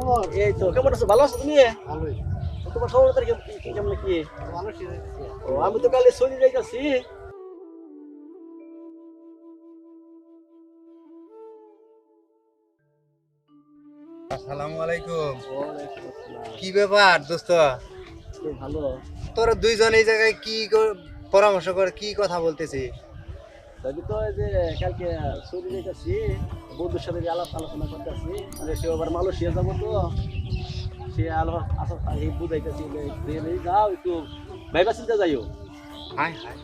খবর? এই তো। কেমন আছো? ভালো আছো তুমি? ভালোই। তোমার খবর তার কেমন কি কি- কেমন কি ভালো ছিল ও আমি তো কালে সৌদি যাইতাছি। আসসালামু আলাইকুম। কি ব্যাপার দোস্ত? ভালো। তোরা দুইজন এই জায়গায় কি পরামর্শ করে কি কথা বলতেছি আমি তো যে কালকে সৌদি যাইতাছি বন্ধুর সাথে আলাপ আলোচনা করতেছি মানে সে আবার মালয়েশিয়া যাব তো। সে আলাপ আসা বুঝাইতেছি যাও একটু। ভাইবা চিন্তা যাইও। হাই হাই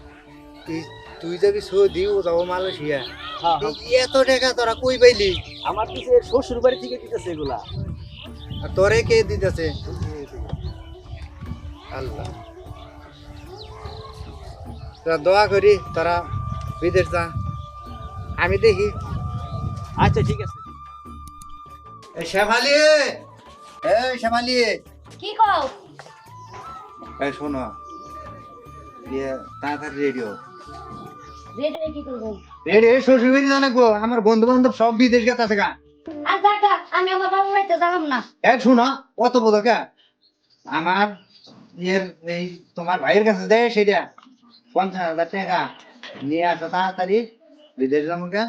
তুই যাবি সৌদি ও যাব মালয়েশিয়া। হ্যাঁ হ্যাঁ। এত টাকা তোরা কই পাইলি? আমার কিছু শ্বশুর বাড়ি থেকে দিতেছে এগুলা। আর তোরে কে দিতেছে? আল্লাহ। তোরা দোয়া করি তোরা বিদেশ যা। আমি দেখি। আচ্ছা ঠিক আছে। শেফালি এ কি কও? এই শোনো ইয়ে তাড়াতাড়ি রেডিও রেডি কি করব? রেডিও শ্বশুর বাড়ি জানে গো আমার বন্ধু বান্ধব সব বিদেশ গেছে আছে গা আর দেখা আমি আমার বাবা বাড়িতে যাব না। এক শোনো কত বোধকে আমার ইয়ের এই তোমার ভাইয়ের কাছে দেয় সেটা পঞ্চাশ হাজার টাকা। নিয়ে আসো তাড়াতাড়ি। বিদেশ যাব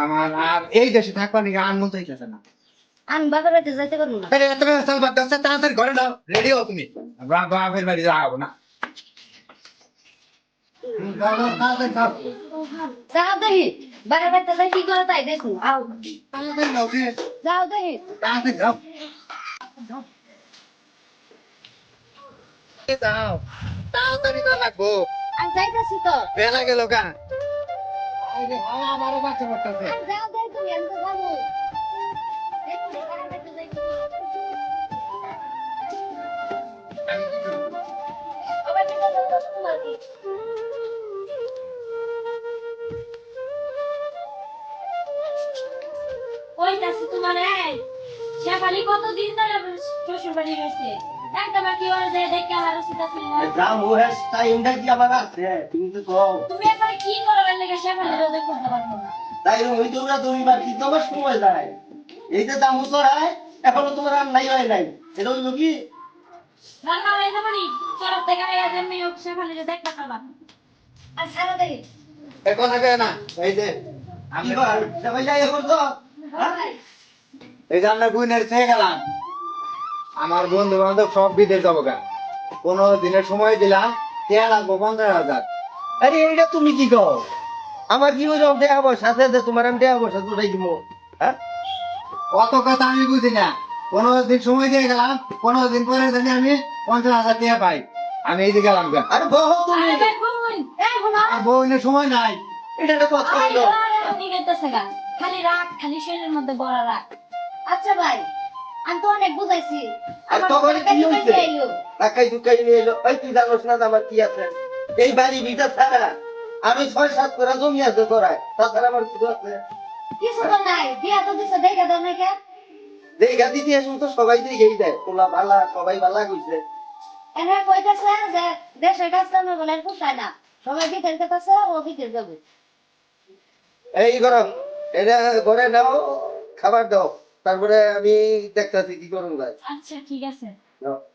আমার আর এই দেশে থাকবার নাকি আর মন চাইতেছে না? আমি বাবার বাড়িতে যাইতে পারব না। আরে এত ব্যস্ত দাও, তাড়াতাড়ি ঘরে দাও রেডি হও তুমি। বাপের বাড়ি যাব না। যাও, দেখি বাবার বাড়িতে যাই কি করে তাই দেখুন। আও। যাও, দেখি। তাড়াতাড়ি যাও। যাও। তাড়াতাড়ি যাও লাগবো। আমি যাইতেছি তো। বেলা গেল আরে, আমারও বাচ্চা যাও তুমি আমি তো যাব। কি বাড়িতে তোমার এই শেফালি কতদিন ধরে শ্বশুর বাড়ি রয়েছে? করতে এই যে দাম চড়ায় এখনও তোমার আর নাই হয় নাই। এটা হইল কি? রান্না হয়ে নি চরক থেকে আয়া যে মেয়ে শেফালি দেখতে পারবা আর ছাড়ো দেখি এখন আগে না এই যে। আমি সবাই যাই এখন এই যে আমরা থেকে গেলাম। আমার বন্ধু বান্ধব সব বিদেশ যাব গা। পনেরো দিনের সময় দিলাম তেল লাগবো পঞ্চাশ হাজার। আরে এইটা তুমি কি কও? আমার কি ওইরকম দেয়া পয়সা আছে যে তোমার আমি দেয়া পয়সা দুটাই দিব। হ্যাঁ? অত কথা আমি বুঝি না। পনেরো দিন সময় দিয়ে গেলাম পনেরো দিন পরে জানি আমি পঞ্চাশ হাজার টাকা পাই। আমি এই যে গেলাম গা। আরে বহু বউনের সময় নাই। এটা একটা কথা গা। খালি রাখ খালি শরীরের মধ্যে বড় রাখ আচ্ছা ভাই। আমি তো অনেক বুঝাইছি। আর তখন কি হইছে? টাকাই দুটাই নিয়ে এলো। এই তুই জানোস না আমার কি আছে? এই বাড়ি ভিটা ছাড়া আমি ছয় সাত করে জমি আছে তোরাই। তাছাড়া আমার কিছু আছে? কিছু তো নাই। দিয়া তো দিছে দেখে দাও নাকি। দেখা দিতে আসুন তো সবাই দেখেই দেয়। তোলা বালা সবাই বালা কইছে। এনে কইতেছে যে দেশের কামে বলে পোষায় না। সবাই বিদেশ যেতেছে ও বিদেশ যাবে। এই করো এটা ঘরে নাও খাবার দাও। তারপরে আমি দেখতেছি কি করুন ভাই আচ্ছা ঠিক আছে।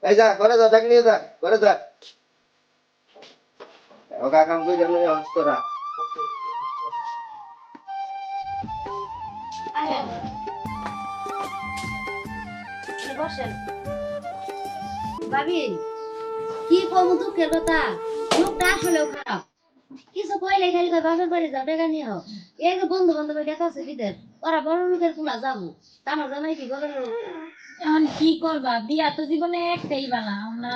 এই যা ঘরে যা ডাক নিয়ে যা ঘরে যা। ও কাকাম কই জানো হস্তরা বসেন। ভাবি কি কম দুঃখের কথা? লোকটা আসলেও খারাপ। কিছু কইলে খালি বাপের বাড়ি যাবে হোক এই যে বন্ধু বান্ধবের গেছে আছে বিদেশ। ওরা বড় লোকের কুলা যাব। তা আমার জামাই কি করে এখন কি করবা? বিয়া তো জীবনে একটাই আমরা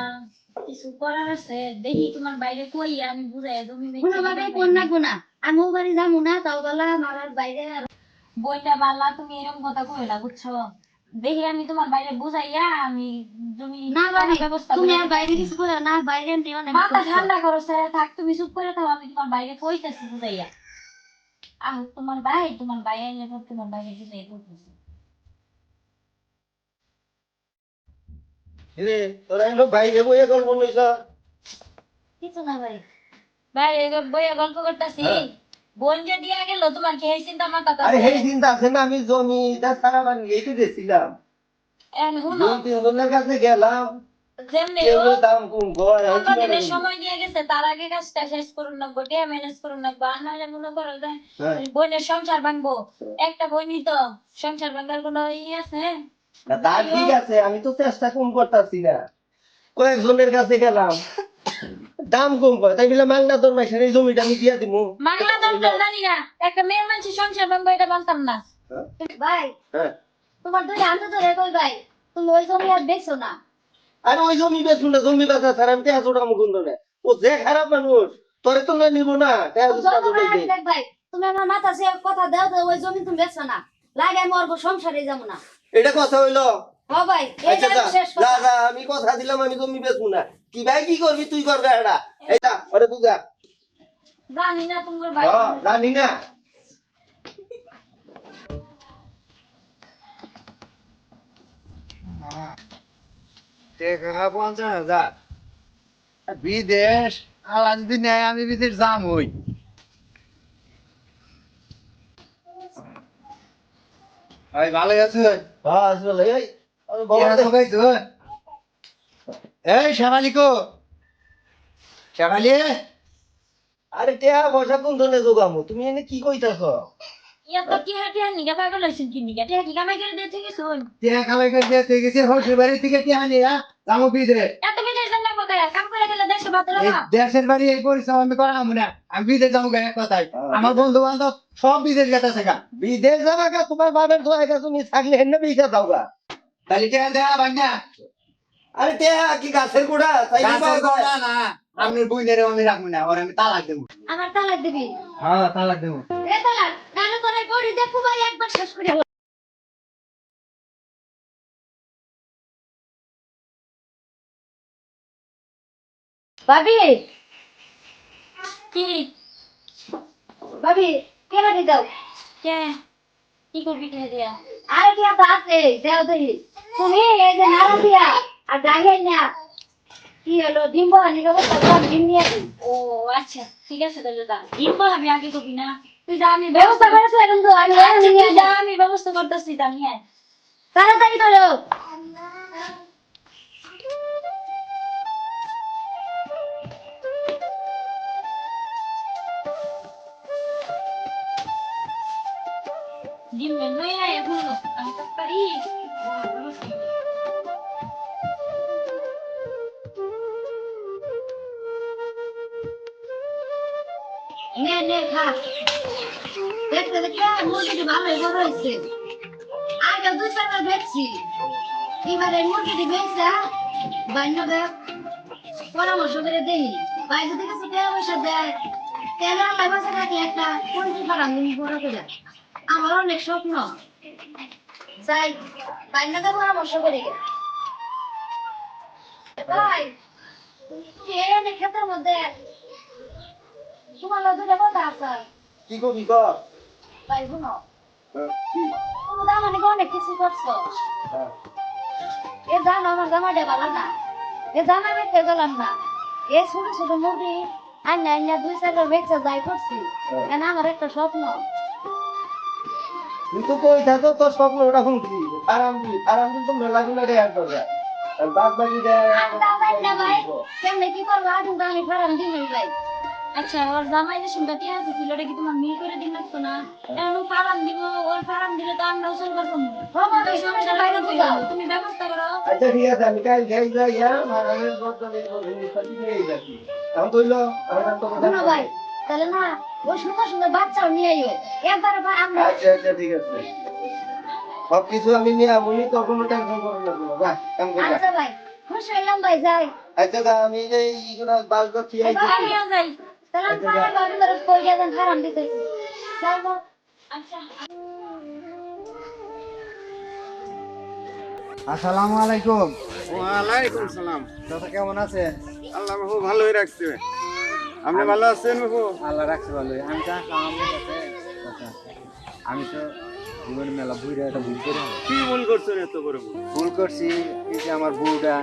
কিছু করার আছে দেখি তোমার বাইরে কই আমি বুঝাই তুমি কোনো ভাবে কোন না। কোনা আমিও বাড়ি যাব না তাও বলা আমার বাইরে আর। বইটা বালা তুমি এরকম কথা কইলা বুঝছ? দেখি আমি তোমার বাইরে বুঝাইয়া আমি তুমি না বাড়ি ব্যবস্থা তুমি আর বাইরে কিছু না বাইরে অনেক মাথা ঠান্ডা করো থাক তুমি চুপ করে থাকো আমি তোমার বাইরে কইতেছি বুঝাইয়া। আহ তোমার ভাই তোমার ভাই পর তোমার রে তোরা এলো বাইরে বইয়ে গল্প লইছ কিছু না ভাই। বাইরে বইয়া গল্প করতেছি হ্যাঁ। বোন যে দিয়া গেল তোমার কি এই চিন্তা মাথা আরে সেই চিন্তা আছে না আমি জমি তার সারা বাড়ি এইটু দিয়েছিলাম এখন দুই তিনজনের কাছে গেলাম। যেমনি কেউ ও দাম কম কয় আমি কি কতদিনের করব? সময় দিয়ে গেছে তার আগে কাজটা শেষ করুন না গোটিয়া ম্যানেজ করুন না বা নাহলে মনে করো যে হ্যাঁ। বোনের সংসার ভাঙবো। একটা বোনই তো সংসার ভাঙার কোনো ই আছে না, তা ঠিক আছে আমি তো চেষ্টা কম করতেছি না। কয়েকজনের কাছে গেলাম। দাম কম কয় তাই বলে মাংনা তোর মাসের এই জমিটা আমি দিয়া দিমু। বাংলা দরকার জানি না একটা মেয়ের মানুষের সংসার ভাঙবো এটা জানতাম না। ভাই হ্যাঁ। তোমার দুই আনতে ধরে কই ভাই? তুমি ওই জমি আর দেখছ না। আর ওই জমি বেচুন না জমি বেচা ছাড়া আমি তেহাজ ওটা মুকুন্দ না। ও যে খারাপ মানুষ তোরে তো না নিব না তেহাজ ভাই তুমি আমার মাথা সে কথা দাও তো ওই জমি তুমি দেখছ না। লাগে আমি সংসারে যাব না। এটা কথা হইল? হ ভাই আচ্ছা আমি কথা। আমি কথা দিলাম আমি জমি বেচবো না। কি ভাই কি করবি তুই করবে এটা? এটা ওরে তুই যা জানি না তোমার ভাই। জানি না। টাকা পঞ্চাশ হাজার। বিদেশ আল্লাহ যদি নেয় আমি বিদেশ যাম ওই ভাই ভালো আছে? হ্যাঁ এই শ্যামালি কো? শ্যামালি? আরে টেহা পয়সা কোন ধরনের যোগামু তুমি এনে কি কইতাছ? টিয়া টিয়া দিয়ে থেকে টিয়া বিদেশ বিদেশ দেশের বাড়ি এই পরিশ্রম আমি করাম না। আমি বিদেশ যাব গায়ে কথাই। আমার বন্ধু বান্ধব সব বিদেশ গেছে গা বিদেশ যাবা তোমার বাবার তো একা তুমি থাকলে হেন বিছা দাও গা। তাহলে টিয়া দেওয়া বান্যা আরে টেহা কি গাছের গোড়া? তাই গাছের গোড়া না। আমি বুঝলে আমি রাখব না ওর আমি তালাক দেবো। আমার তালাক দিবি? হ্যাঁ তালাক দেবো। এ তালাক? তোর এই বড়ি দেখো ভাই একবার শেষ করে ভাবি! কি? ভাবি কেন দাও? কে? কি করবি কে দিয়া? আরে কি আছে দেও দেখি। তুমি এই যে নারা দিয়া আর ডাঙ্গে না। কি হলো? ডিম্ব হানি গো তো ডিম নিয়ে ও আচ্ছা ঠিক আছে তাহলে দা ইনবো আমি আগে না। তুই যা আমি ব্যবস্থা করেছ এখন তো আমি আচ্ছা, নিয়ে যা আমি ব্যবস্থা করতেছি তা নিয়ে তাড়াতাড়ি করো। ডিম নে নে, খা। ভালোই বড় হয়েছে। আগে দুই চারবার দেখছি এবারে মুরগিটি বেচছে বান্যকে পরামর্শ করে দেই। যদি কাছে টাকা পয়সা দেয় থাকলে একটা পোল্ট্রি ফার্ম বড় করে। আমার অনেক স্বপ্ন। যাই বান্যকে পরামর্শ করে। ভাই এই মধ্যে তোমার দুটা কথা আছে কি করবি কর? ভাই শুনো। হ্যাঁ, কি? তুমি তো আমাকে অনেক কিছু করছ? হ্যাঁ। এ জানো আমার জামাটা ভালো না। এ জামা বেঁচে গেলাম না। এ ছোট ছোট মুরগি আন্না আন্না দুই চারটা বেঁচে যাই করছি। কেন আমার একটা স্বপ্ন? কিন্তু কই থাকো তোর স্বপ্ন ওটা শুনছি আরাম দি আরাম দি তো মেলা গুলো দরকার। আর বাদ বাকি আন্না কেমনে কি করব? আদিন আমি ফারাম দিবি ভাই আচ্ছা ওর জামাই যে শুনতে টিয়া আছে ছিল কি তোমার মিল করে দিন লাগতো না? এখন ফার্ম দিব ওর ফার্ম দিলে তো আমরা উসল করব বাবা, তো তুমি সংসার বাইরে বুঝাও। তুমি ব্যবস্থা করো। আচ্ছা ঠিক আছে আমি কাল যাই যাই বদলে জিনিসটা দিয়ে যাচ্ছি এখন তুইলো আমার তো কথা শোনো ভাই তাহলে না ওই সুন্দর সুন্দর বাচ্চাও নিয়ে আইও। একবারে ভাই আমরা আচ্ছা আচ্ছা ঠিক আছে। সব কিছু আমি নিয়ে কোনো টেনশন করো না কাম কর। আচ্ছা ভাই খুশি হইলাম ভাই যাই। আচ্ছা তা আমি যে এইগুলো বালটা থিয়াই দিচ্ছি আমিও যাই। ধরে কই গেছেন ফারাম দিতে যাব আচ্ছা আসসালামু আলাইকুম। ওয়ালাইকুম সালাম। দাদা কেমন আছেন? আল্লাহ বাবু ভালোই রাখছে। আপনি ভালো আছেন বাবু আল্লাহ রাখছে ভালোই। আমি তো কথা আছে। আমি তো জীবনে মেলা বুড়া একটা ভুল করে কি ভুল করছেন এত বড় ভুল? করছি এই যে আমার বউটা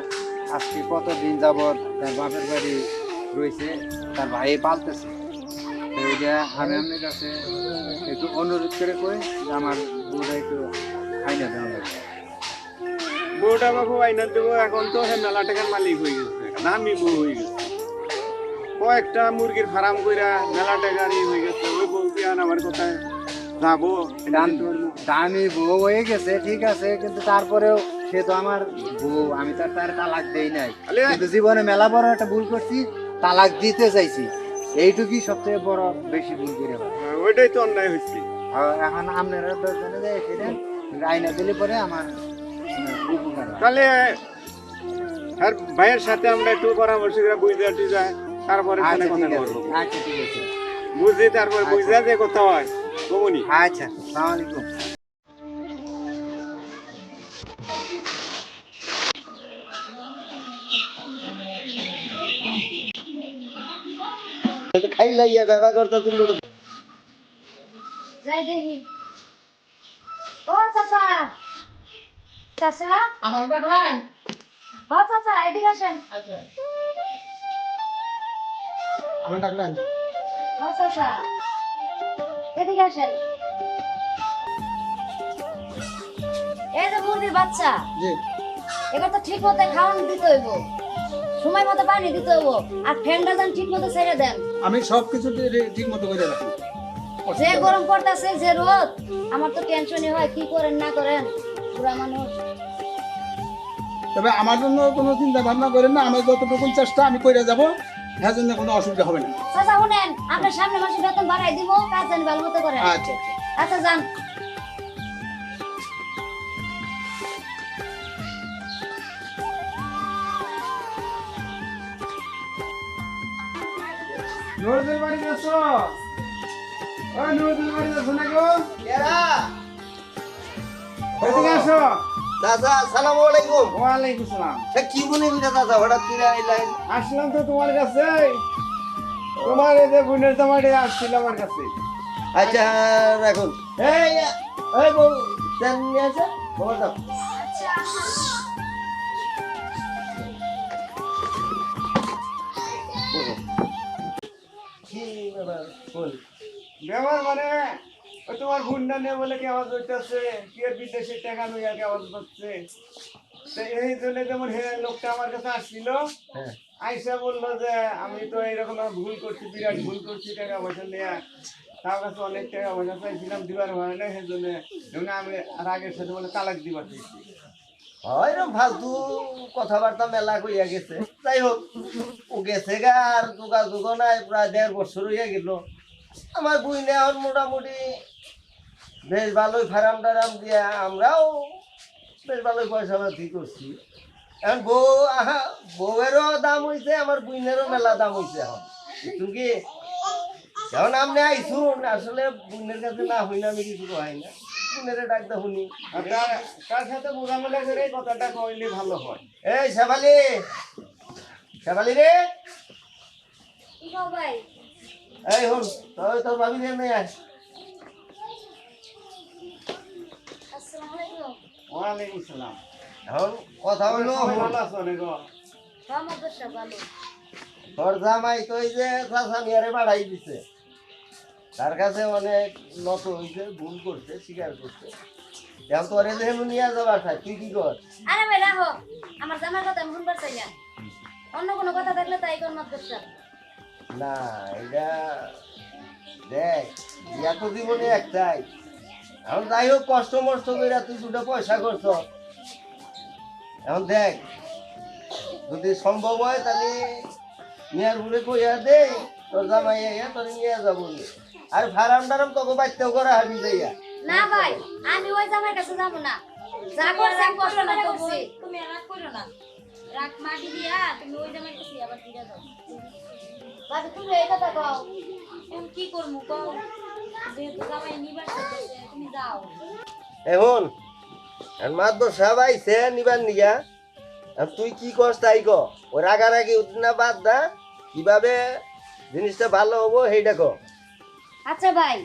আজকে কতদিন যাবৎ তার বাপের বাড়ি রয়েছে তার ভাই পালতেছে। তো আমি আপনার কাছে একটু অনুরোধ করে কই যে আমার বউটা একটু খাইনা দেওয়া লাগবে। বউটা বাবু আইনা দেবো এখন তো হে মেলা টাকার মালিক হয়ে গেছে। দামি বউ হয়ে গেছে। কয়েকটা মুরগির ফার্ম কইরা মেলা টাকার ই হয়ে গেছে। ওই বউ কি আমার কোথায় যাব? দাম- বউ হয়ে গেছে ঠিক আছে কিন্তু তারপরেও সে তো আমার বউ আমি তো আর তার তালাক দেই নাই। জীবনে মেলা বড় একটা ভুল করছি তালাক দিতে চাইছি। এইটুকুই সবচেয়ে বড় বেশি ভুল করে ওইটাই তো অন্যায় হচ্ছে। এখন আপনারা দশজনে যে সেটা আইনা দিলে পরে আমার উপকার তাহলে আর ভাইয়ের সাথে আমরা একটু পরামর্শ করে বুঝতে টুঝে যায় তারপরে আচ্ছা কথা আচ্ছা ঠিক আছে। বুঝি তারপরে বুঝতে যে কথা হয়। আচ্ছা সালাম খাই লাইয়া ব্যবহার করতে তুমি যাই দেখি। ও চাচা। চাচা? আমার বাগান। হ চাচা এদিকে আসেন। আমার ডাকলেন হ চাচা এদিকে আসেন। এই যে মুরগির বাচ্চা। জি। এবার তো ঠিক মতো খাওয়ানো দিতে হইব। সময় মতো পানি দিতে হইব। আর ফ্যানটা যেন ঠিক মতো ছেড়ে দেন। আমি সব কিছু ঠিক মতো করে রাখি। যে গরম পড়তেছে যে রোদ আমার তো টেনশনই হয় কি করেন না করেন পুরা মানুষ। তবে আমার জন্য কোনো চিন্তা ভাবনা করেন না আমার যতটুকু চেষ্টা আমি করে যাব হ্যাঁ জন্য কোনো অসুবিধা হবে না। চাচা শুনেন আপনার সামনে মাসে বেতন বাড়াই দিব কাজ জানি ভালো মতো করেন। আচ্ছা আচ্ছা। আচ্ছা যান। নুরুদ্দিন বাড়ি যাচ্ছ? ওই নুরুদ্দিন বাড়ি যাচ্ছ না গো? কেরা? এদিকে আসো। দাদা আসসালামু আলাইকুম। ওয়ালাইকুম সালাম। সে কি মনে করি দাদা হঠাৎ করে আসলাম তো তোমার কাছে। তোমার এই যে বোনের আসছিল আমার কাছে। আচ্ছা রাখুন। এই এই বউ। দেন নিয়ে আসেন। দাও কি ব্যবহার মানে তোমার বোনটা নিয়ে বলে কি আওয়াজ হইতেছে? কি বিদেশে টাকা কি আওয়াজ হচ্ছে এই জন্য যেমন লোকটা আমার কাছে আসছিল হ্যাঁ। আইসা বলল যে আমি তো এইরকম ভুল করছি বিরাট ভুল করছি টাকা পয়সা নিয়ে তার কাছে অনেক টাকা পয়সা চাইছিলাম দিবার হয় না সেই জন্য। আমি আর আগের সাথে বলে তালাক দিবার চাইছি। হয়রম ফালতু কথাবার্তা মেলা কইয়া গেছে। যাই হোক, ও গেছে গা আর প্রায় দেড় বছর আমার মোটামুটি ভালোই ফারাম টারাম দিয়া আমরাও বেশ ভালোই পয়সা পাতি করছি। এখন বউ, আহা, বউয়েরও দাম হইছে, আমার বুইনেরও মেলা দাম হইছে এখন। বুঝছেন কি, এখন আপনি আইসুন, আসলে বুইনের কাছে না হইলে আমি কিছু হয় না। তার তার সাথে মোকাবেলা করে এই কথাটা কইলে ভালো হয়। এই শেফালি শেফালি রে। কি এই হন তোর তোর ভাবি রে নিয়ে আয়? আসসালামু আলাইকুম। ওয়ালাইকুম সালাম। এখন কথা সবাই ভালো আছো ভালো। তোর জামাই তো এই যে চাচা মিয়ারে বাড়াই দিছে। তার কাছে অনেক নত হইছে ভুল করছে স্বীকার করছে। এখন তোরে যেহেতু নিয়ে যাবার তুই কি কর? আরে ভাই রাখো আমার জামার কথা আমি শুনবার চাই না। অন্য কোনো কথা থাকলে তাই কোন মত না এটা দেখ তো জীবনে একটাই। এখন যাই হোক কষ্ট মষ্ট করে তুই দুটো পয়সা করছ। এখন দেখ যদি সম্ভব হয় তাহলে মেয়ার বুড়ে কইয়া দে তোর জামাই আইয়া তোর নিয়ে যাব। নি। আর ফারাম টারাম তোকে বাইতেও করা হাবি যাইয়া। না ভাই আমি ওই জামার কাছে যাব না। যা করছি আমি কষ্ট করে করছি। তুমি রাগ করো না। রাগ মাটি দিয়া তুমি ওই জামাই কাছে আবার ফিরে যাও। ভাবি তুমি এই কথা কও। এখন কি করব কও? যেহেতু জামাই নিবার করতেছে তুমি যাও। এখন মাত্র সবাই সে নিবার নিয়া। আর তুই কি করস তাই ক ও রাগারাগি উঠনা বাদ দা কীভাবে জিনিসটা ভালো হব সেইটা কো আচ্ছা ভাই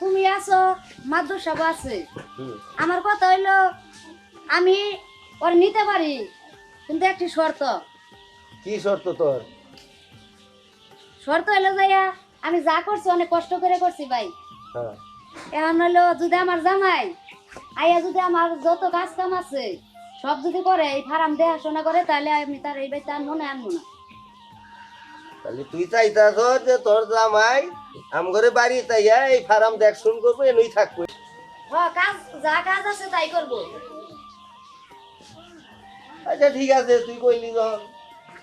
তুমি আছো মাদ্রাসা আছে। আমার কথা হইল আমি ওর নিতে পারি কিন্তু একটি শর্ত। কি শর্ত তোর? শর্ত হইল যাইয়া আমি যা করছি অনেক কষ্ট করে করছি ভাই। হ্যাঁ। এখন হইল যদি আমার জামাই আইয়া যদি আমার যত কাজ কাম আছে সব যদি করে এই ফার্ম দেখাশোনা করে তাহলে আমি তার এই বাড়িতে আনব না আনব না। তাহলে তুই চাইতাছ যে তোর জামাই আম করে বাড়ি তাইয়া এই ফার্ম দেখ শুন করব এনেই থাকব। হ্যাঁ কাজ যা কাজ আছে তাই করব। আচ্ছা ঠিক আছে তুই কইলি যখন।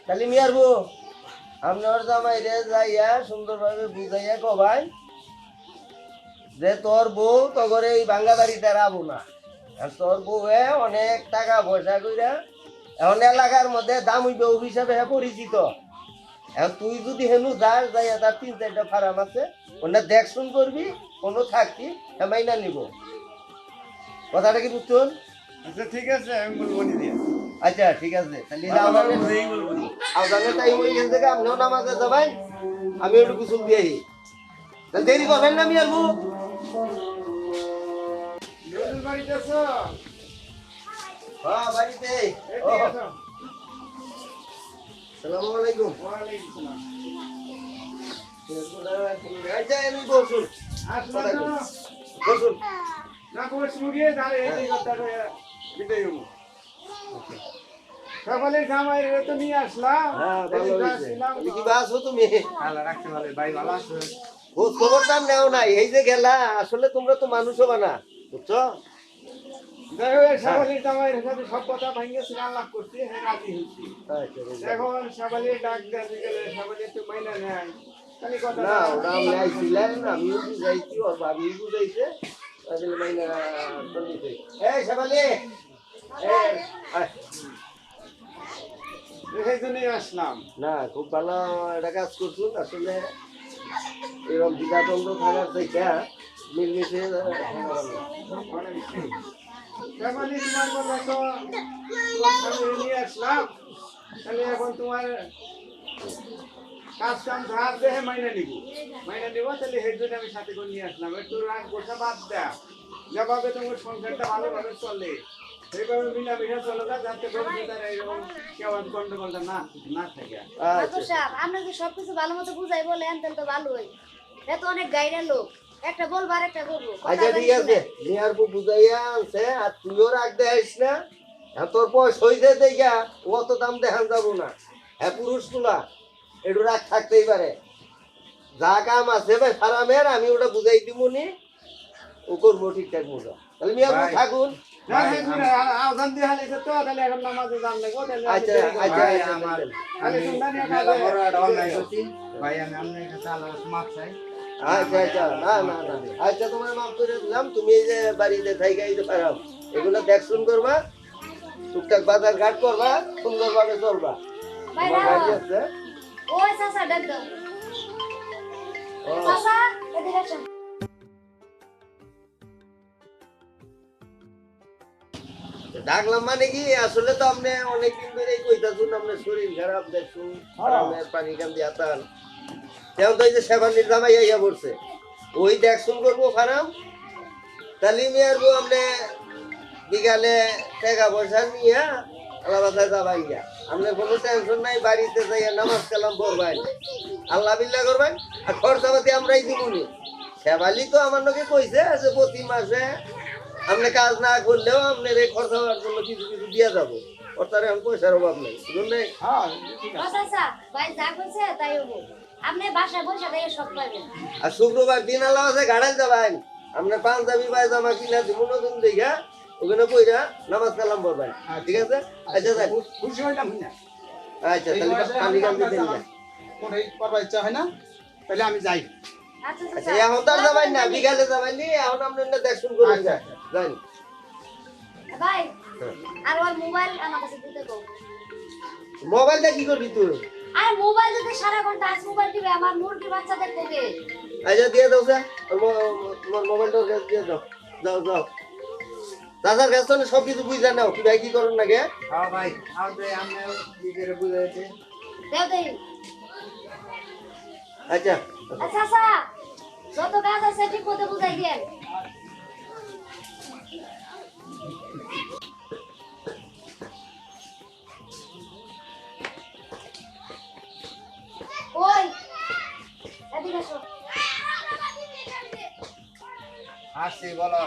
তাহলে মিয়ার বউ আপনার জামাই রে যাইয়া সুন্দরভাবে বুঝাইয়া কবাই যে তোর বউ তগরে এই বাঙ্গা বাড়িতে রাবো না। আর তোর বউ অনেক টাকা পয়সা কইরা এখন এলাকার মধ্যে দামি বউ হিসাবে পরিচিত। এখন তুই যদি হেনু যাস যাইয়া তার তিন চারটা ফার্ম আছে ওটা দেখ শুন করবি কোনো থাকবি হ্যাঁ মাইনা নিব। কথাটা কি বুঝছুন? আচ্ছা ঠিক আছে আমি বলব নি দিয়ে। আচ্ছা ঠিক আছে আজানের টাইম হয়ে গেছে থেকে আপনিও নামাজে যাবেন আমি একটু গুসল দিয়ে আহি। দেরি করবেন না আমি আসব বাড়িতে আছো? হ্যাঁ বাড়িতে। আলাইকুম। সালাম সকালে জামাই রে তো নিয়ে আসলাম হ্যাঁ ভালো এই হয়েছে। আসছিলাম তাহলে কি বাস হতো তুমি আল্লাহ রাখতে ভালো ভাই ভালো আছে খোঁজ খবর দাম নেও নাই। এই যে গেলা আসলে তোমরা তো মানুষ হবা না বুঝছ? যাই হোক সকালে জামাইয়ের সাথে সব কথা ভাঙিয়ে সিনাল লাভ করছি হ্যাঁ রাজি হয়েছি আচ্ছা। এখন ডাক মাইনা নেয়। না ওটা আমি আইছিলেন আমিও বুঝাইছি ওর ভাবিও বুঝাইছে আসলে মাইনা তো নিতে এই শেফালি এই, আয়। সেই জন্যই আসলাম। না খুব ভালো একটা কাজ করছুন আসলে এরকম দ্বিধাদ্বন্দ্ব থাকার থেকে মিলমিশে তোমার নিয়ে আসলাম। তাহলে এখন তোমার কাজ কাম তাহলে জন্য আমি সাথে করে নিয়ে আসলাম। বাদ তোমার ভালোভাবে চলে চলে কি সবকিছু ভালো মতো বুঝাই তাহলে তো এত অনেক গাইডের লোক। একটা বলব আর একটা বলব। আচ্ছা ঠিক আছে। নিয়ার বউ বুঝাইয়া আনছে আর তুইও দেখাইস না। হ্যাঁ তোর পয়সা হইতে দেখা অত দাম দেখান যাব না। হ্যাঁ পুরুষ তুলা একটু রাগ থাকতেই পারে। যা কাম আছে ভাই ফারামের আমি ওটা বুঝাই দিব নি। ও করব ঠিকঠাক মতো। তাহলে মিয়া বউ থাকুন। হ্যাঁ, ভাই, আমি আপনার কাছে মাপ চাই। আচ্ছা আচ্ছা না না না আচ্ছা তোমার মাফ করে দিলাম। তুমি এই যে বাড়িতে থাইকা এই যে পারাম এগুলো দেখ করবা। টুকটাক বাজার ঘাট করবা সুন্দরভাবে চলবা। তোমার গাড়ি আছে? ওই চাচা ডাক দাও। চাচা এদিকে আসেন। ডাকলাম মানে কি আসলে তো আপনি অনেকদিন ধরেই কইতাছুন আপনার শরীর খারাপ দেখছুন ফার্মের পানি কাম দিয়া যেমন তো যে করব আপনি বিকালে টাকা পয়সা আলাদা যাবাই কোনো টেনশন নাই, বাড়িতে নামাজ কালাম আল্লাহ করবেন, আর তো আমার লোকে কইছে যে প্রতি মাসে আপনি কাজ না করলেও আপনার এই খরচা হওয়ার জন্য কিছু কিছু দিয়ে যাব। অর্থাৎ এখন পয়সার অভাব নেই আপনি বাসায় বসে থেকে সব পাবেন। আর শুক্রবার দিন আল্লাহ আছে গাড়াই যাবেন। আপনার পাঞ্জাবি পায়জামা কিনা দিব নতুন দেখা ওখানে পইরা নামাজ কালাম পড়বেন। ঠিক আছে? আচ্ছা যাই খুশি হইলাম না? আচ্ছা তাহলে পানি কাম আমার দিতে আমার কোনো এই করবার ইচ্ছা হয় না? তাহলে আমি যাই। আচ্ছা আচ্ছা এখন তো যাবেন না বিকালে যাবেন নি এখন আপনার দেখশুন করুন আচ্ছা, যাই ভাই আর ওর মোবাইল আমার কাছে দিতে দাও। মোবাইলটা কি করবি তুই? আর মোবাইল যদি সারা ঘণ্টা আজ মোবাইল দিবে আমার মুরগি বাচ্চা দেখব কে আচ্ছা দিয়ে দাও স্যার মোবাইলটা ওর কাছে দিয়ে দাও। যাও যাও দাদার কাছে তো সব কিছু বুঝে নাও কি ভাই কি করুন না গে? হ্যাঁ ভাই আপনি আপনি বিকেলে বুঝাইছে দেও দেই। আচ্ছা। আচ্ছা আচ্ছা। যত কাজ আছে ঠিক মতো বুঝাই দেন। আসছি বলো।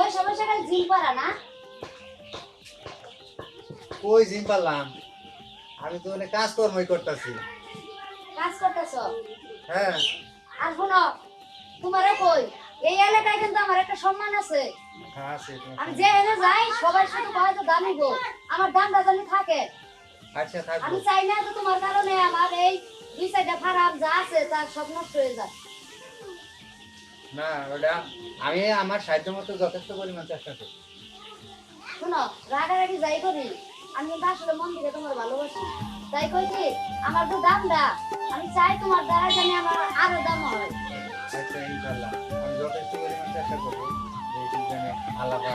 ওই সমস্যা খালি জিম পারা না? কই জিম পারলাম? আমি তো অনেক কাজকর্মই করতেছি। কাজ করতেছ? হ্যাঁ। আর শোনো তোমারে কই? এই এলাকায় কিন্তু আমার একটা সম্মান আছে। হ্যাঁ আমি যে এনে যাই সবাই শুধু কয় তো দামি গো। আমার দামটা জানি থাকে। আচ্ছা থাকব। আমি চাই না তো তোমার কারণে আমার এই দুই সাইডটা খারাপ যা আছে তার সব নষ্ট হয়ে যায় না ওটা আমি আমার সাহায্য মতো যথেষ্ট পরিমাণ চেষ্টা করি। শোনো রাগারাগি যাই করি আমি কিন্তু আসলে মন থেকে তোমার ভালোবাসি। তাই কই কি আমার তো দামটা আমি চাই তোমার দ্বারা জানি আমার আরও দাম হয়। আচ্ছা ইনশাল্লাহ আমি যথেষ্ট পরিমাণ চেষ্টা করব যে এই যেন আলাদা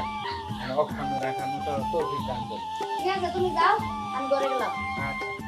মানে অক্ষান্ন রাখার মতো তৌফিক দান করি। ঠিক আছে তুমি যাও আমি ঘরে গেলাম। আচ্ছা।